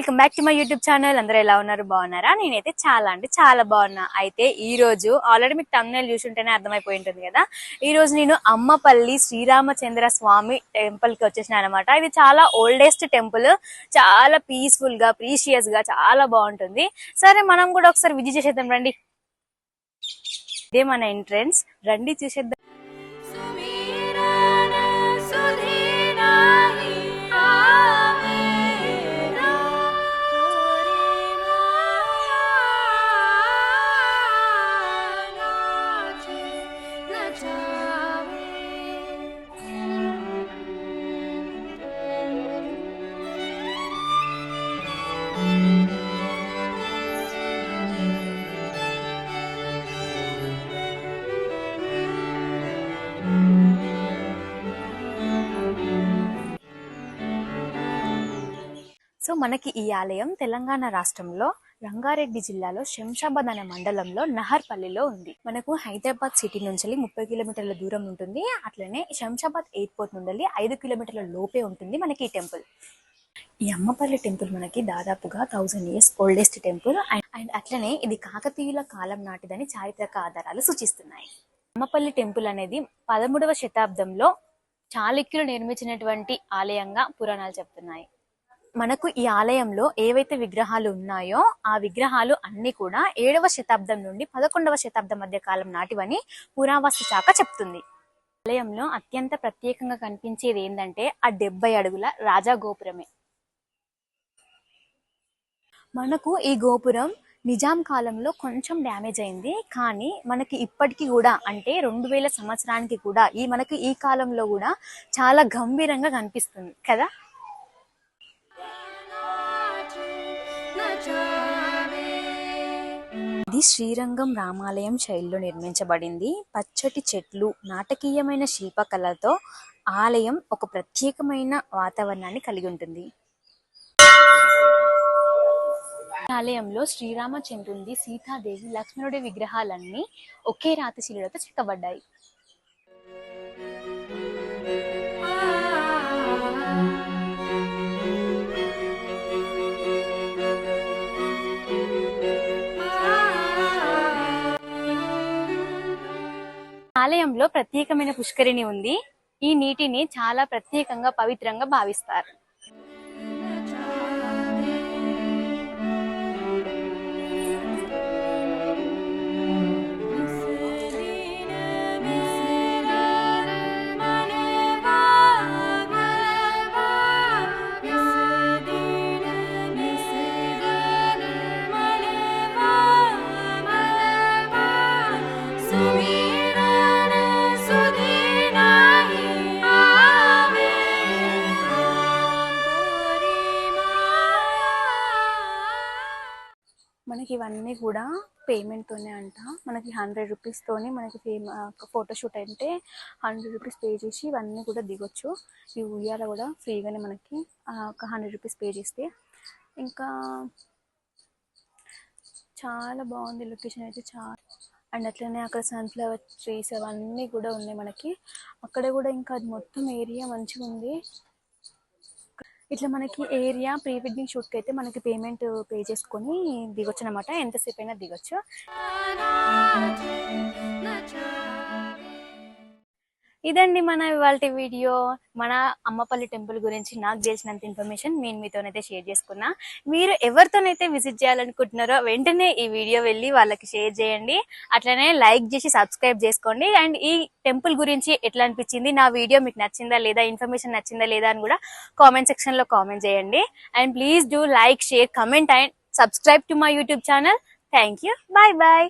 Welcome back to my YouTube channel. అందరూ ఎలా ఉన్నారు? బాగున్నారా? నేనైతే చాలా అంటే చాలా బాగున్నా. అయితే ఈ రోజు ఆల్రెడీ మీకు తమ్ముళ్ళు చూసుంటేనే అర్థమైపోయి ఉంటుంది కదా? ఈ రోజు నేను అమ్మపల్లి శ్రీరామచంద్ర స్వామి టెంపుల్కి వచ్చేసిన అనమాట ఇది చాలా ఓల్డెస్ట్ టెంపుల్ చాలా పీస్ఫుల్గా ప్రీషియస్గా చాలా బాగుంటుంది. సరే మనం కూడా ఒకసారి విజిట్ చేసేద్దాం రండి. ఇదే మన ఎంట్రన్స్ రండి చూసేద్దాం. సో మనకి ఈ ఆలయం తెలంగాణ రాష్ట్రంలో రంగారెడ్డి జిల్లాలో శంషాబాద్ అనే మండలంలో నహర్పల్లిలో ఉంది. మనకు హైదరాబాద్ సిటీ నుంచి ముప్పై కిలోమీటర్ల దూరం ఉంటుంది. అట్లనే శంషాబాద్ ఎయిర్పోర్ట్ నుండి ఐదు కిలోమీటర్ల లోపే ఉంటుంది మనకి ఈ టెంపుల్. ఈ అమ్మపల్లి టెంపుల్ మనకి దాదాపుగా thousand years oldest temple. And అట్లనే ఇది కాకతీయుల కాలం నాటిదని చారిత్రక ఆధారాలు సూచిస్తున్నాయి. అమ్మపల్లి టెంపుల్ అనేది పదమూడవ శతాబ్దంలో చాళుక్యులు నిర్మించినటువంటి ఆలయంగా పురాణాలు చెప్తున్నాయి. మనకు ఈ ఆలయంలో ఏవైతే విగ్రహాలు ఉన్నాయో ఆ విగ్రహాలు అన్ని కూడా ఏడవ శతాబ్దం నుండి పదకొండవ శతాబ్దం మధ్య కాలం నాటివని పురావస్తు శాఖ చెప్తుంది. ఆలయంలో అత్యంత ప్రత్యేకంగా కనిపించేది ఏంటంటే ఆ డెబ్బై అడుగుల రాజా గోపురమే. మనకు ఈ గోపురం నిజాం కాలంలో కొంచెం డ్యామేజ్ అయింది. కానీ మనకి ఇప్పటికీ కూడా అంటే రెండు వేల సంవత్సరానికి కూడా ఈ మనకి ఈ కాలంలో కూడా చాలా గంభీరంగా కనిపిస్తుంది కదా? ఇది శ్రీరంగం రామాలయం శైలిలో నిర్మించబడింది. పచ్చటి చెట్లు నాటకీయమైన శిల్పకళతో ఆలయం ఒక ప్రత్యేకమైన వాతావరణాన్ని కలిగి ఉంటుంది. ఆలయంలో శ్రీరామచంద్రుడి సీతాదేవి లక్ష్మణుడి విగ్రహాలన్నీ ఒకే రాతి శిలులతో చెక్కబడ్డాయి. ఆలయంలో ప్రత్యేకమైన పుష్కరిణి ఉంది. ఈ నీటిని చాలా ప్రత్యేకంగా పవిత్రంగా భావిస్తారు. మనకి ఇవన్నీ కూడా పేమెంట్తోనే అంట. మనకి హండ్రెడ్ రూపీస్తోనే మనకి ఫోటోషూట్ అంటే హండ్రెడ్ రూపీస్ పే చేసి ఇవన్నీ కూడా దిగొచ్చు. ఈ ఉయ్యాల కూడా ఫ్రీగానే మనకి ఒక హండ్రెడ్ రూపీస్ పే చేస్తే. ఇంకా చాలా బాగుంది లొకేషన్ అయితే చాలా అండ్ అట్లనే అక్కడ సన్ఫ్లవర్ ట్రీస్ అవన్నీ కూడా ఉన్నాయి మనకి. అక్కడ కూడా ఇంకా అది మొత్తం ఏరియా మంచిగా ఉంది ఇట్లా మనకి ఏరియా ప్రీ వెడ్డింగ్ షూట్కి అయితే మనకి పేమెంట్ పే చేసుకొని దిగొచ్చు అనమాట ఎంతసేపు అయినా దిగొచ్చు. ఇదండి మన ఇవాళ వీడియో. మన అమ్మపల్లి టెంపుల్ గురించి నాకు తెలిసినంత ఇన్ఫర్మేషన్ నేను మీతోనైతే షేర్ చేసుకున్నా. మీరు ఎవరితోనైతే విజిట్ చేయాలనుకుంటున్నారో వెంటనే ఈ వీడియో వెళ్ళి వాళ్ళకి షేర్ చేయండి. అట్లనే లైక్ చేసి సబ్స్క్రైబ్ చేసుకోండి. అండ్ ఈ టెంపుల్ గురించి ఎట్లా అనిపించింది? నా వీడియో మీకు నచ్చిందా లేదా? ఇన్ఫర్మేషన్ నచ్చిందా లేదా అని కూడా కామెంట్ సెక్షన్లో కామెంట్ చేయండి. And please do like share comment and subscribe to my YouTube channel. Thank you. Bye bye.